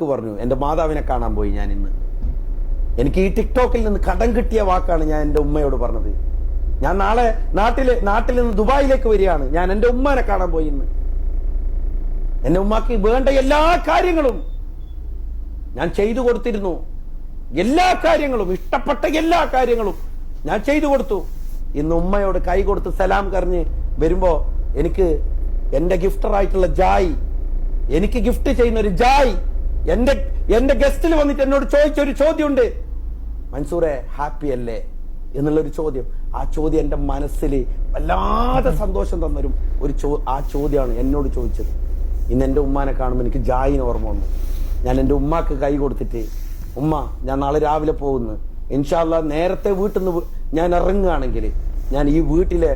വാക്ക് പറഞ്ഞു. എന്റെ മാതാവിനെ കാണാൻ പോയി ഞാൻ ഇന്ന്. എനിക്ക് ഈ ടിക്ടോക്കിൽ നിന്ന് കടം കിട്ടിയ വാക്കാണ് ഞാൻ എന്റെ ഉമ്മയോട് പറഞ്ഞത്. ഞാൻ നാളെ നാട്ടിലെ നാട്ടിൽ നിന്ന് ദുബായിലേക്ക് വരികയാണ്. ഞാൻ എന്റെ ഉമ്മനെ കാണാൻ പോയി ഇന്ന്. എന്റെ ഉമ്മാക്ക് വേണ്ട എല്ലാ കാര്യങ്ങളും ഞാൻ ചെയ്തു കൊടുത്തിരുന്നു. എല്ലാ കാര്യങ്ങളും ഇഷ്ടപ്പെട്ട എല്ലാ കാര്യങ്ങളും ഞാൻ ചെയ്തു കൊടുത്തു. ഇന്ന് ഉമ്മയോട് കൈ കൊടുത്ത് സലാം കറിഞ്ഞ് വരുമ്പോ എനിക്ക് എന്റെ ഗിഫ്റ്ററായിട്ടുള്ള ജായ് എനിക്ക് ഗിഫ്റ്റ് ചെയ്യുന്ന ഒരു ജായ് എന്റെ എന്റെ ഗസ്റ്റിൽ വന്നിട്ട് എന്നോട് ചോദിച്ച ഒരു ചോദ്യമുണ്ട്. മൻസൂറെ ഹാപ്പി അല്ലേ? എന്നുള്ള ഒരു ചോദ്യം. ആ ചോദ്യം എന്റെ മനസ്സിൽ വല്ലാതെ സന്തോഷം തന്നൊരു ഒരു ചോ ആ ചോദ്യമാണ് എന്നോട് ചോദിച്ചത്. ഇന്ന് എന്റെ ഉമ്മാനെ കാണുമ്പോൾ എനിക്ക് ജായിന് ഓർമ്മ വന്നു. ഞാൻ എന്റെ ഉമ്മാക്ക് കൈ കൊടുത്തിട്ട് ഉമ്മ ഞാൻ നാളെ രാവിലെ പോകുന്നു. ഇൻഷാല്ല നേരത്തെ വീട്ടിൽ നിന്ന് ഞാൻ ഇറങ്ങുകയാണെങ്കിൽ ഞാൻ ഈ വീട്ടിൽ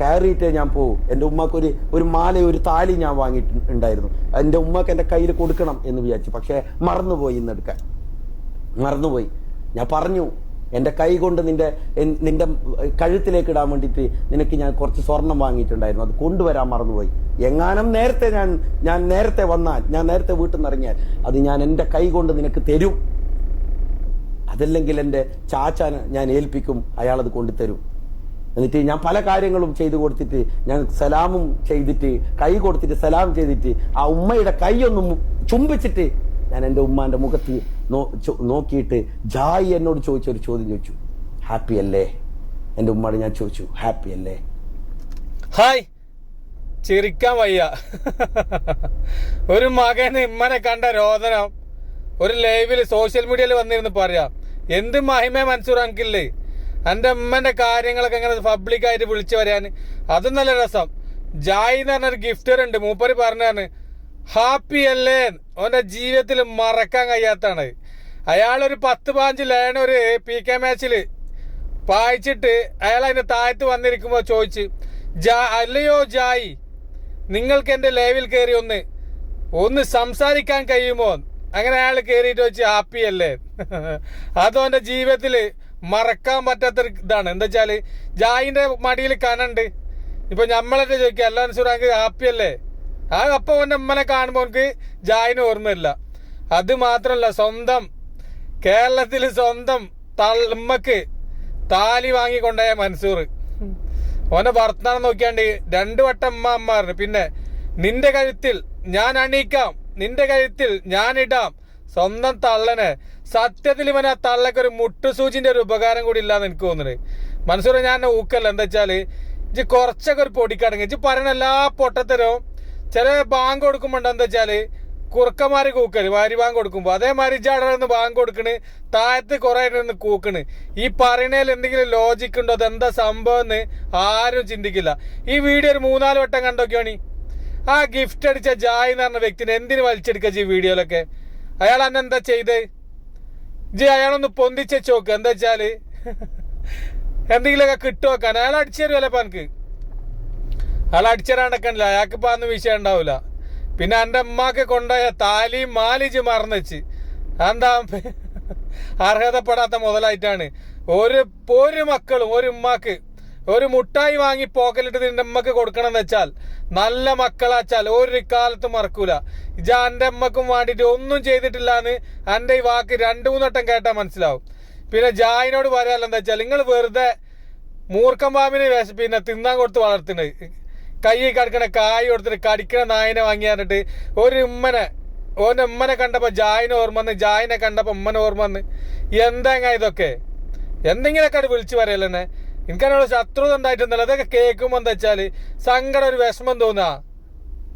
കയറിയിട്ടേ ഞാൻ പോകും എന്റെ ഉമ്മക്കൊരു ഒരു ഒരു മാല ഒരു താലി ഞാൻ വാങ്ങിയിട്ടുണ്ടായിരുന്നു. എന്റെ ഉമ്മക്ക് എന്റെ കയ്യിൽ കൊടുക്കണം എന്ന് വിചാരിച്ചു. പക്ഷേ മറന്നുപോയി ഇന്ന് എടുക്കാൻ. മറന്നുപോയി. ഞാൻ പറഞ്ഞു എന്റെ കൈ കൊണ്ട് നിന്റെ നിന്റെ കഴുത്തിലേക്ക് ഇടാൻ വേണ്ടിയിട്ട് നിനക്ക് ഞാൻ കുറച്ച് സ്വർണം വാങ്ങിയിട്ടുണ്ടായിരുന്നു. അത് കൊണ്ടുവരാൻ മറന്നുപോയി. എങ്ങാനും നേരത്തെ ഞാൻ ഞാൻ നേരത്തെ വന്നാൽ ഞാൻ നേരത്തെ വീട്ടിൽ നിന്ന് ഇറങ്ങിയാൽ അത് ഞാൻ എന്റെ കൈ കൊണ്ട് നിനക്ക് തരും. അതല്ലെങ്കിൽ എന്റെ ചാച്ചാന് ഞാൻ ഏൽപ്പിക്കും അയാളത് കൊണ്ടുതരും. എന്നിട്ട് ഞാൻ പല കാര്യങ്ങളും ചെയ്തു കൊടുത്തിട്ട് ഞാൻ സലാമും ചെയ്തിട്ട് കൈ കൊടുത്തിട്ട് സലാം ചെയ്തിട്ട് ആ ഉമ്മയുടെ കൈ ചുംബിച്ചിട്ട് ഞാൻ എന്റെ ഉമ്മാന്റെ മുഖത്ത് നോക്കിയിട്ട് ജായി എന്നോട് ചോദിച്ച ഒരു ചോദ്യം ചോദിച്ചു. ഹാപ്പി അല്ലേ? എന്റെ ഉമ്മയോട് ഞാൻ ചോദിച്ചു. ഹാപ്പി അല്ലേ? ഹായ്. ചിരിക്കാൻ വയ്യ. ഒരു മകന് ഇമ്മനെ കണ്ട രോദനം. ഒരു ലൈവിൽ സോഷ്യൽ മീഡിയയിൽ വന്നിരുന്ന് പറയാം എന്ത് മഹിമ മൻസൂർ അങ്കില്ലേ എന്റെ ഉമ്മന്റെ കാര്യങ്ങളൊക്കെ ഇങ്ങനെ പബ്ലിക് ആയിട്ട് വിളിച്ചു വരാൻ അതും നല്ല രസം. ജായി എന്ന് പറഞ്ഞൊരു ഗിഫ്റ്റർ ഉണ്ട്. മൂപ്പര് പറഞ്ഞാണ് ഹാപ്പി അല്ലേ? ഓന്റെ ജീവിതത്തിൽ മറക്കാൻ കഴിയാത്താണ് അയാളൊരു പത്ത് പാഞ്ച് ലേണ ഒരു പി കെ മാച്ചിൽ പായിച്ചിട്ട് അയാൾ അതിന്റെ താഴത്ത് വന്നിരിക്കുമ്പോ ചോദിച്ച് ജാ അല്ലയോ ജായി നിങ്ങൾക്ക് എന്റെ ലൈവിൽ കയറി ഒന്ന് ഒന്ന് സംസാരിക്കാൻ കഴിയുമോ? അങ്ങനെ അയാൾ കയറിയിട്ട് വെച്ച് ഹാപ്പി അല്ലേ? അതോ എന്റെ ജീവിതത്തിൽ മറക്കാൻ പറ്റാത്ത ഒരു ഇതാണ്. എന്താ വെച്ചാൽ ജായിന്റെ മടിയിൽ കനുണ്ട്. ഇപ്പൊ നമ്മളൊക്കെ ചോദിക്കുക എല്ലാ സുറാങ്ക് ഹാപ്പി അല്ലേ? ആ അപ്പൊ അവന്റെ ഉമ്മനെ കാണുമ്പോ എനിക്ക് ജായിന് ഓർമ്മയില്ല. അത് മാത്രമല്ല സ്വന്തം കേരളത്തിൽ സ്വന്തം തള്ളമ്മക്ക് താലി വാങ്ങി കൊണ്ടുപോയ മൻസൂർ ഓനെ ഭർത്താനം നോക്കിയാണ്ട് രണ്ടു വട്ടം അമ്മ അമ്മാറിന് പിന്നെ നിന്റെ കഴുത്തിൽ ഞാൻ അണീക്കാം നിന്റെ കഴുത്തിൽ ഞാൻ ഇടാം സ്വന്തം തള്ളനെ. സത്യത്തിൽ ഇവൻ ആ തള്ളക്ക് ഒരു മുട്ടുസൂചിന്റെ ഒരു ഉപകാരം കൂടി ഇല്ലാന്ന് എനിക്ക് തോന്നുന്നത് മനസ്സൂർ ഞാൻ ഊക്കല്ല. എന്താ വെച്ചാൽ ഇജ്ജ് കുറച്ചൊക്കെ ഒരു പൊടിക്കടങ്ങി. ഇജ്ജ് പറയണ എല്ലാ പൊട്ടത്തരവും ചില ബാങ്ക് കൊടുക്കുമ്പോൾ എന്താ വെച്ചാൽ കുറുക്കന്മാര് കൂക്കൽ വാരി ബാങ്ക് കൊടുക്കുമ്പോ. അതേമാതിരി ഇജാടന്ന് ബാങ്ക് കൊടുക്കണ് താഴത്ത് കുറെ ഇരുന്ന് കൂക്കണ്. ഈ പറയണേൽ എന്തെങ്കിലും ലോജിക് ഉണ്ടോ? അതെന്താ സംഭവം എന്ന് ആരും ചിന്തിക്കില്ല. ഈ വീഡിയോ ഒരു മൂന്നാൽ വട്ടം കണ്ടോക്കിയോണി? ആ ഗിഫ്റ്റ് അടിച്ച ജായ് എന്ന് പറഞ്ഞ വ്യക്തിനെ എന്തിനു വലിച്ചെടുക്കുക ഈ വീഡിയോയിലൊക്കെ? അയാൾ അന്ന് എന്താ ചെയ്ത്? ജി അയാളൊന്ന് പൊന്തിച്ച് വെച്ചോക്ക് എന്താ വെച്ചാൽ? എന്തെങ്കിലുമൊക്കെ കിട്ടുവെക്കാൻ അയാൾ അടിച്ചു തരുമല്ലോ ഇപ്പൊ എനിക്ക് അയാൾ അടിച്ചരാണ്ടക്കണില്ല അയാൾക്ക് ഇപ്പൊ അന്ന് വിഷയം ഉണ്ടാവൂല. പിന്നെ എന്റെ അമ്മയ്ക്ക് കൊണ്ടുപോയ താലിയും മാലിജ് മറന്നുവെച്ച് എന്താ അർഹതപ്പെടാത്ത മുതലായിട്ടാണ്. ഒരു ഒരു മക്കളും ഒരു ഉമ്മാക്ക് ഒരു മുട്ടായി വാങ്ങി പോക്കലിട്ട് നിന്റെ അമ്മയ്ക്ക് കൊടുക്കണം എന്ന് വെച്ചാൽ നല്ല മക്കളാച്ചാൽ ഒരു കാലത്തും മറക്കൂല. ഇജ എന്റെ അമ്മക്കും വേണ്ടിട്ട് ഒന്നും ചെയ്തിട്ടില്ല എന്ന് എന്റെ ഈ വാക്ക് രണ്ടു മൂന്നട്ടം കേട്ടാൽ മനസ്സിലാവും. പിന്നെ ജായിനോട് പറയാനുള്ള എന്താ വെച്ചാൽ നിങ്ങൾ വെറുതെ മൂർഖം പാമ്പിനെ വേഷം പിന്നെ തിന്നാൻ കൊടുത്ത് വളർത്തുന്നത്. കൈ കടക്കണ കായ് കൊടുത്തിട്ട് കടിക്കണ നായനെ വാങ്ങി പറഞ്ഞിട്ട് ഒരു ഉമ്മനെ ഓന്റെ ഉമ്മനെ കണ്ടപ്പോൾ ജായിനെ ഓർമ്മ വന്ന് ജായിനെ കണ്ടപ്പോൾ ഉമ്മനെ ഓർമ്മ വന്ന്. ഇതൊക്കെ? എന്തെങ്കിലുമൊക്കെ വിളിച്ചു പറയലെന്നെ എനിക്കതിനോട് ശത്രുത ഉണ്ടായിട്ടൊന്നുമില്ല അതൊക്കെ കേൾക്കുമ്പോൾ എന്താ വെച്ചാൽ സങ്കടം ഒരു വിഷമം തോന്നാ.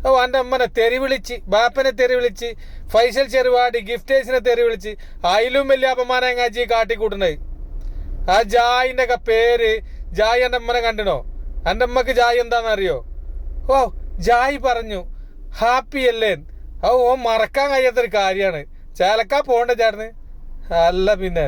ഓ എന്റെ അമ്മനെ തെറി വിളിച്ച് ബാപ്പനെ തെറി വിളിച്ച് ഫൈസൽ ചെറുപാടി ഗിഫ്റ്റേഴ്സിനെ തെറി വിളിച്ച് അതിലും വലിയ അപമാനം കാച്ചി കാട്ടിക്കൂട്ടുന്നത് ആ ജായിന്റെ ഒക്കെ പേര് ജായ് എന്റെ അമ്മനെ കണ്ടിനോ എന്റെ അമ്മയ്ക്ക് ജായ് എന്താണെന്നറിയോ? ഓ ജായ് പറഞ്ഞു ഹാപ്പി അല്ലേ? ഓ ഓ മറക്കാൻ കഴിയാത്തൊരു കാര്യമാണ്. ചേലക്കാ പോണ്ട ചേട്ടന്? അല്ല പിന്നെ.